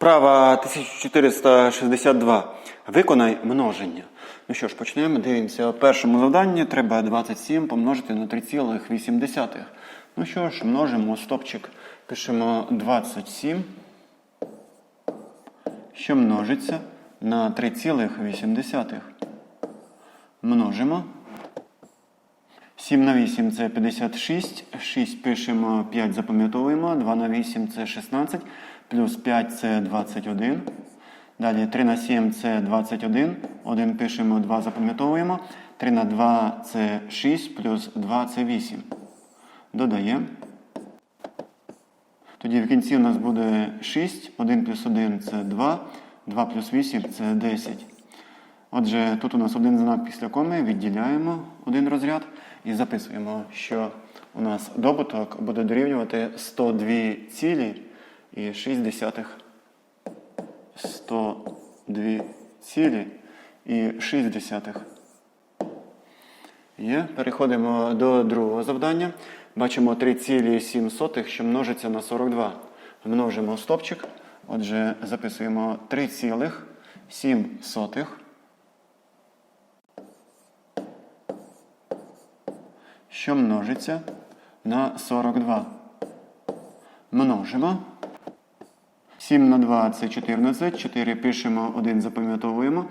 Вправа 1462. Виконай множення. Ну що ж, почнемо. Дивимося. У першому завданні треба 27 помножити на 3,8. Ну що ж, множимо стопчик. Пишемо 27, що множиться на 3,8. Множимо. 7 на 8 це 56, 6 пишемо, 5 запам'ятовуємо, 2 на 8 це 16, плюс 5 це 21. Далі 3 на 7 це 21, 1 пишемо, 2 запам'ятовуємо, 3 на 2 це 6, плюс 2 це 8. Додаємо. Тоді в кінці у нас буде 6, 1 плюс 1 це 2, 2 плюс 8 це 10. Отже, тут у нас один знак після коми, відділяємо один розряд і записуємо, що у нас добуток буде дорівнювати 102 цілі і 6 десятих. 102 цілі і 6 десятих. Є. Переходимо до другого завдання. Бачимо 3,7, що множиться на 42. Множимо стопчик. Отже, записуємо 3,7. Що множиться на 42. Множимо. 7 на 2 це 14, 4 пишемо, 1 запам'ятовуємо.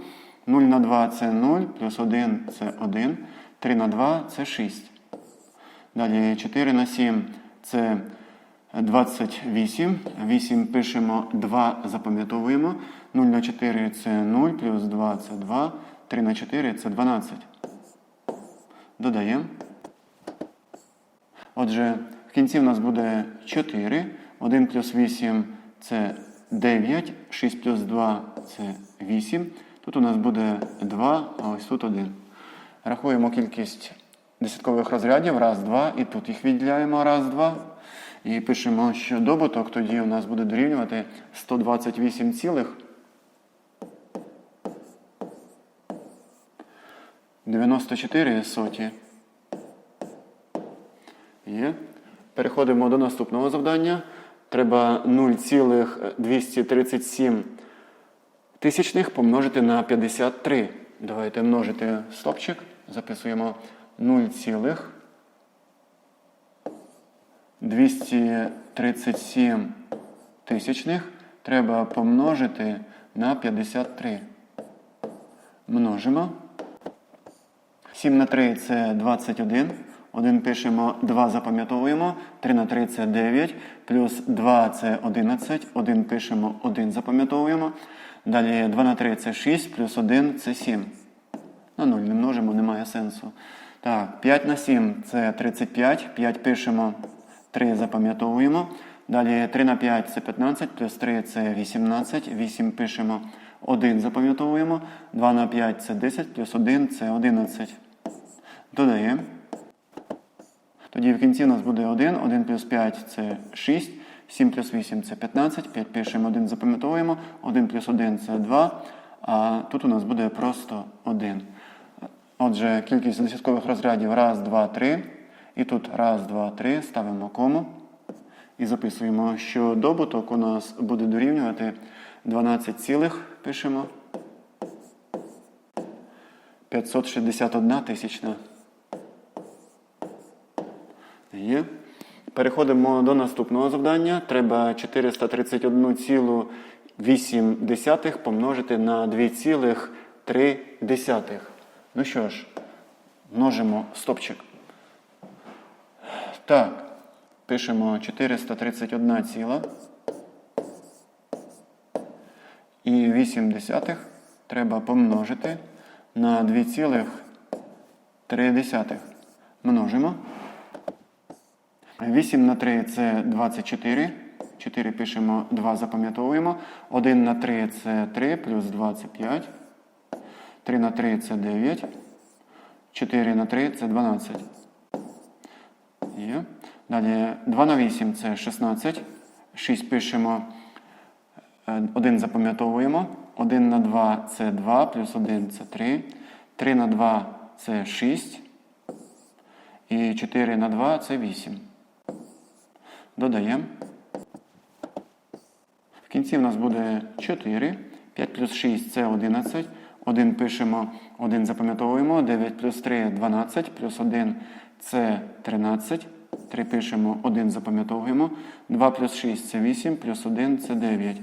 0 на 2 це 0, плюс 1 це 1, 3 на 2 це 6. Далі 4 на 7 це 28. 8 пишемо, 2 запам'ятовуємо. 0 на 4 це 0, плюс 2 це 2, 3 на 4 це 12. Додаємо. Отже, в кінці в нас буде 4. 1 плюс 8 це 9, 6 плюс 2 це 8. Тут у нас буде 2, а ось тут 1. Рахуємо кількість десяткових розрядів. Раз, два. І тут їх відділяємо. Раз, два. І пишемо, що добуток тоді у нас буде дорівнювати 128 цілих. 94 соті. Є. Переходимо до наступного завдання. Треба 0,237 тисячних помножити на 53. Давайте множити стопчик. Записуємо 0,237 тисячних. Треба помножити на 53. Множимо. 7 на 3 це 21. 1 пишемо, 2 запам'ятовуємо, 3 на 3 це 9, плюс 2 це 11, 1 пишемо, 1 запам'ятовуємо. Далі 2 на 3 це 6, плюс 1 це 7. На 0 не множимо, немає сенсу. Так, 5 на 7 це 35, 5 пишемо, 3 запам'ятовуємо. Далі 3 на 5 це 15, плюс 3 це 18, 8 пишемо, 1 запам'ятовуємо. 2 на 5 це 10, плюс 1 це 11. Додаємо. Тоді в кінці у нас буде 1, 1 плюс 5 це 6, 7 плюс 8 це 15, 5 пишемо, 1 запам'ятовуємо, 1 плюс 1 це 2, а тут у нас буде просто 1. Отже, кількість десяткових розрядів 1, 2, 3. І тут 1, 2, 3, ставимо кому. І записуємо, що добуток у нас буде дорівнювати 12 цілих, пишемо. 561 тисячна. Є. Переходимо до наступного завдання. Треба 431,8 помножити на 2,3. Ну що ж, множимо стопчик. Так, пишемо 431 ціла. І 8 десятих треба помножити на 2,3. Множимо. 8 на 3 це 24. 4 пишемо, 2 запам'ятовуємо. 1 на 3 це 3, плюс 2 це 5. 3 на 3 це 9. 4 на 3 це 12. Є. Далі 2 на 8 це 16. 6 пишемо, 1 запам'ятовуємо. 1 на 2 це 2, плюс 1 це 3. 3 на 2 це 6. І 4 на 2 це 8. Додаємо. В кінці в нас буде 4. 5 плюс 6 це 11. 1 пишемо, 1 запам'ятовуємо. 9 плюс 3 12, плюс 1 це 13. 3 пишемо, 1 запам'ятовуємо. 2 плюс 6 це 8, плюс 1 це 9.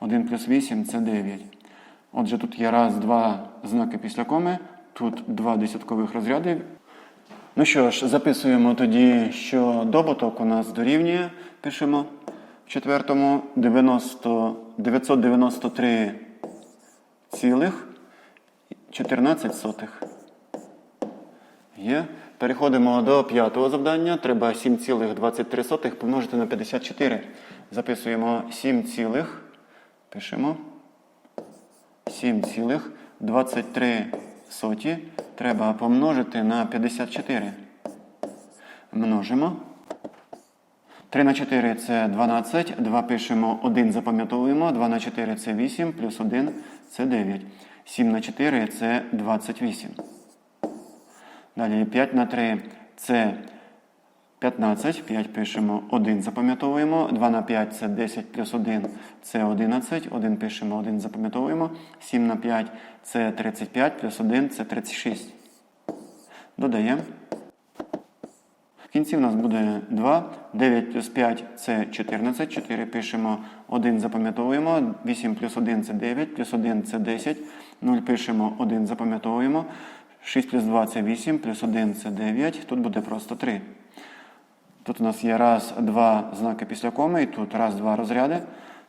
1 плюс 8 це 9. Отже, тут є раз, два знаки після коми, тут два десяткових розряди. Ну що ж, записуємо тоді, що добуток у нас дорівнює. Пишемо в четвертому 90, 993 цілих 14 сотих. Є. Переходимо до п'ятого завдання. Треба 7,23 помножити на 54. Записуємо 7, цілих, пишемо 7,23 соті треба помножити на 54. Множимо. 3 на 4 це 12. 2 пишемо, 1 запам'ятовуємо. 2 на 4 це 8, плюс 1 це 9. 7 на 4 це 28. Далі 5 на 3 це 15. 5 пишемо, 1 запам'ятовуємо. 2 на 5 це 10 плюс 1 це 11. 1 пишемо, 1 запам'ятовуємо. 7 на 5 це 35 плюс 1 це 36. Додаємо. В кінці в нас буде 2. 9 плюс 5 це 14. 4 пишемо, 1 запам'ятовуємо. 8 плюс 1 це 9, плюс 1 це 10. 0 пишемо, 1 запам'ятовуємо. 6 плюс 2 це 8, плюс 1 це 9. Тут буде просто 3. Тут у нас є раз, два знаки після коми, і тут раз, два розряди.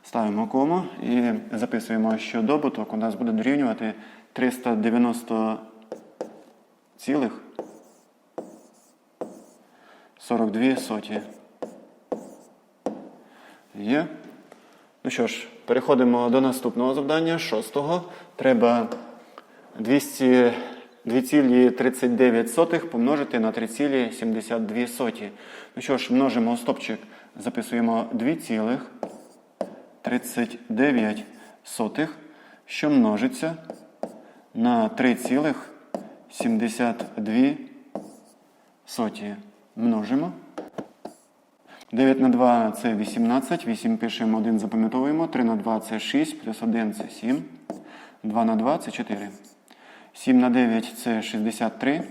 Ставимо кому і записуємо, що добуток у нас буде дорівнювати 390 цілих 42 соті. Є. Ну що ж, переходимо до наступного завдання, шостого. Треба 200 2,39 помножити на 3,72 соті. Ну що ж, множимо стопчик, записуємо 2,39, що множиться на 3,72 соті. Множимо. 9 на 2 це 18, 8 пишемо, 1 запам'ятовуємо, 3 на 2 це 6, плюс 1 це 7, 2 на 2 це 4. 7 на 9 це 63.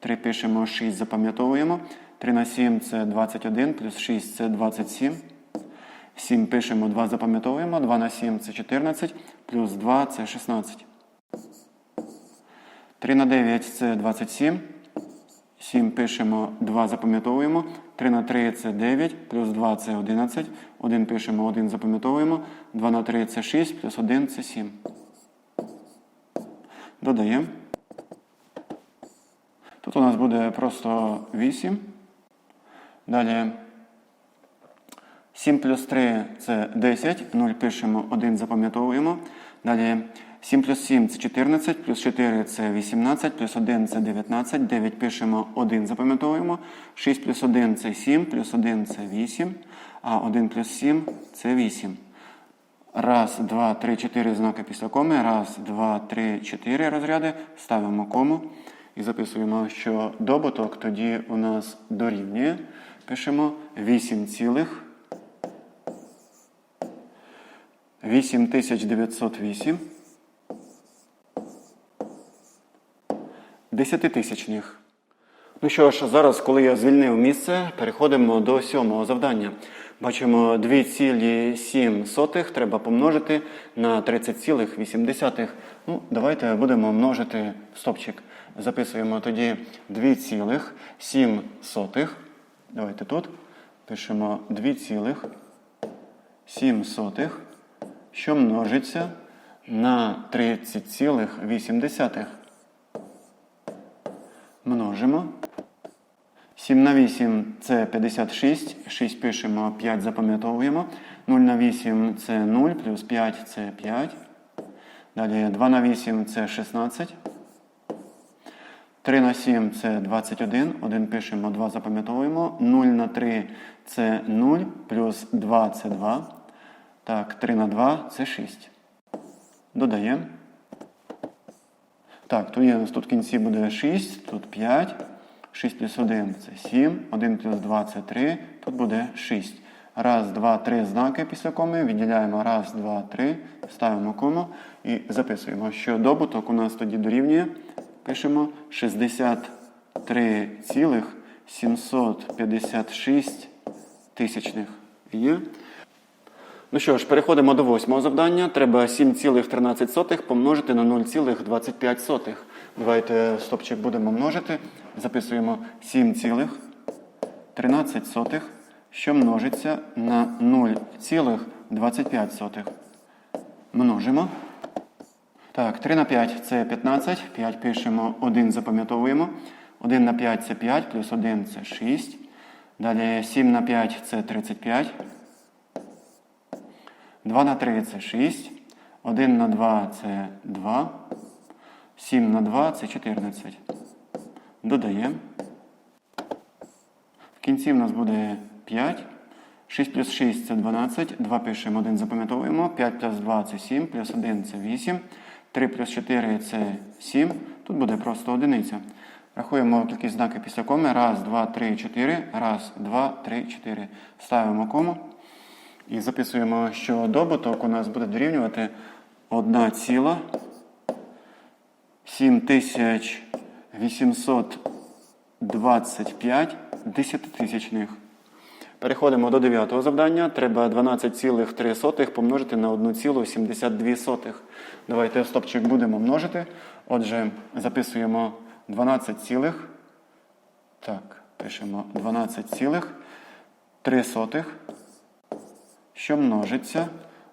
3 пишемо, 6 запам'ятовуємо. 3 на 7 це 21, плюс 6 це 27. 7 пишемо, 2 запам'ятовуємо. 2 на 7 це 14, плюс 2 це 16. 3 на 9 це 27. 7 пишемо, 2 запам'ятовуємо. 3 на 3 це 9, плюс 2 це 11. 1 пишемо, 1 запам'ятовуємо. 2 на 3 це 6, плюс 1 це 7. Додаємо. Тут у нас буде просто 8. Далі 7 плюс 3 це 10. 0 пишемо, 1 запам'ятовуємо. Далі 7 плюс 7 це 14, плюс 4 це 18, плюс 1 це 19. 9 пишемо, 1 запам'ятовуємо. 6 плюс 1 це 7, плюс 1 це 8, а 1 плюс 7 це 8. Раз, два, три, чотири знаки після коми. Раз, два, три, чотири розряди. Ставимо кому і записуємо, що добуток тоді у нас дорівнює. Пишемо 8 цілих 8908 десятитисячних. Ну що ж, зараз, коли я звільнив місце, переходимо до сьомого завдання. Бачимо 2,7 треба помножити на 30,8. Ну, давайте будемо множити стопчик. Записуємо тоді 2,7. Давайте тут пишемо 2,7, що множиться на 30,8. Множимо. 7 на 8 це 56. 6 пишемо, 5 запам'ятовуємо. 0 на 8 це 0, плюс 5 це 5. Далі 2 на 8 це 16. 3 на 7 це 21. 1 пишемо, 2 запам'ятовуємо. 0 на 3 це 0, плюс 2 це 2. Так, 3 на 2 це 6. Додаємо. Так, то є тут в кінці буде 6, тут 5. 6 плюс 1 це 7, 1 плюс 2 це 3, тут буде 6. Раз, два, три знаки після коми. Відділяємо раз, два, три, ставимо кому і записуємо, що добуток у нас тоді дорівнює. Пишемо 63,756 тисячних. Є. Ну що ж, переходимо до восьмого завдання. Треба 7,13 помножити на 0,25. Давайте стопчик будемо множити. Записуємо 7,13, що множиться на 0,25. Множимо. Так, 3 на 5 це 15. 5 пишемо, 1 запам'ятовуємо. 1 на 5 це 5, плюс 1 це 6. Далі 7 на 5 це 35. 2 на 3 це 6. 1 на 2 це 2. 7 на 2 це 14. Додаємо. В кінці в нас буде 5. 6 плюс 6 це 12. 2 пишемо, 1 запам'ятовуємо. 5 плюс 2 це 7, плюс 1 це 8. 3 плюс 4 це 7. Тут буде просто одиниця. Рахуємо кількість знаків після коми. Раз, два, три, чотири. Раз, два, три, чотири. Ставимо кому. І записуємо, що добуток у нас буде дорівнювати 1 ціла 7825 десятитисячних. Переходимо до дев'ятого завдання. Треба 12,3 помножити на 1,72. Давайте стопчик будемо множити. Отже, записуємо 12 цілих. Так, пишемо 12,3, що множиться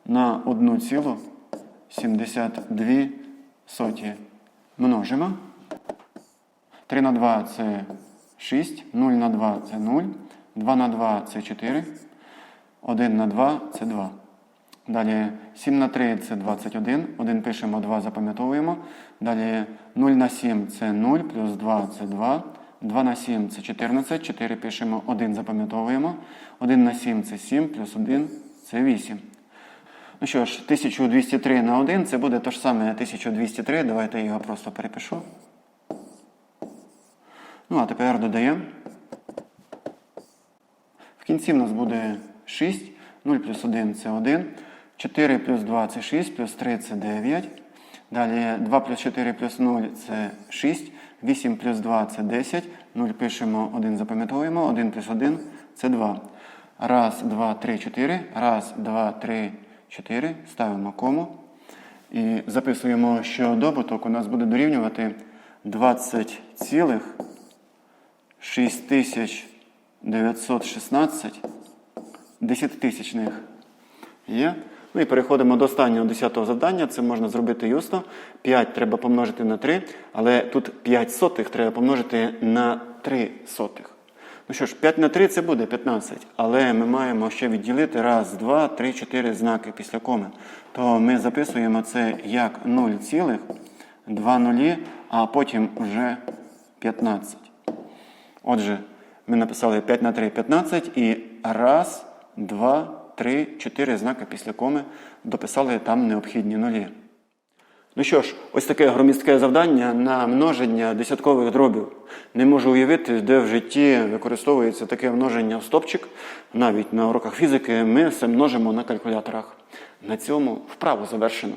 на 1,72 соті. Множимо. 3 на 2 це 6, 0 на 2 це 0, 2 на 2 це 4, 1 на 2 це 2. Далі 7 на 3 це 21, 1 пишемо, 2 запам'ятовуємо. Далі 0 на 7 це 0, плюс 2 це 2. 2 на 7 це 14, 4 пишемо, 1 запам'ятовуємо. 1 на 7 це 7, плюс 1 це 8. Ну що ж, 1203 на 1 це буде те ж саме 1203. Давайте я його просто перепишу. Ну, а тепер додаємо. В кінці в нас буде 6. 0 плюс 1 це 1. 4 плюс 2 це 6, плюс 3 це 9. Далі 2 плюс 4 плюс 0 це 6. 8 плюс 2 це 10. 0 пишемо, 1 запам'ятовуємо. 1 плюс 1 це 2. Раз, два, три, чотири. Раз, два, три, чотири. Ставимо кому. І записуємо, що добуток у нас буде дорівнювати 20 цілих 6916 десятитисячних. Є. Ну і переходимо до останнього 10-го завдання. Це можна зробити юсно. 5 треба помножити на 3, але тут 5 сотих треба помножити на 3 сотих. Ну що ж, 5 на 3 це буде 15, але ми маємо ще відділити раз, два, три, чотири знаки після коми. То ми записуємо це як 0,2 нулі, а потім вже 15. Отже, ми написали 5 на 3 15 і раз, два, три, чотири знаки після коми дописали там необхідні нулі. Ну що ж, ось таке громістке завдання на множення десяткових дробів. Не можу уявити, де в житті використовується таке множення в стопчик. Навіть на уроках фізики ми все множимо на калькуляторах. На цьому вправо завершено.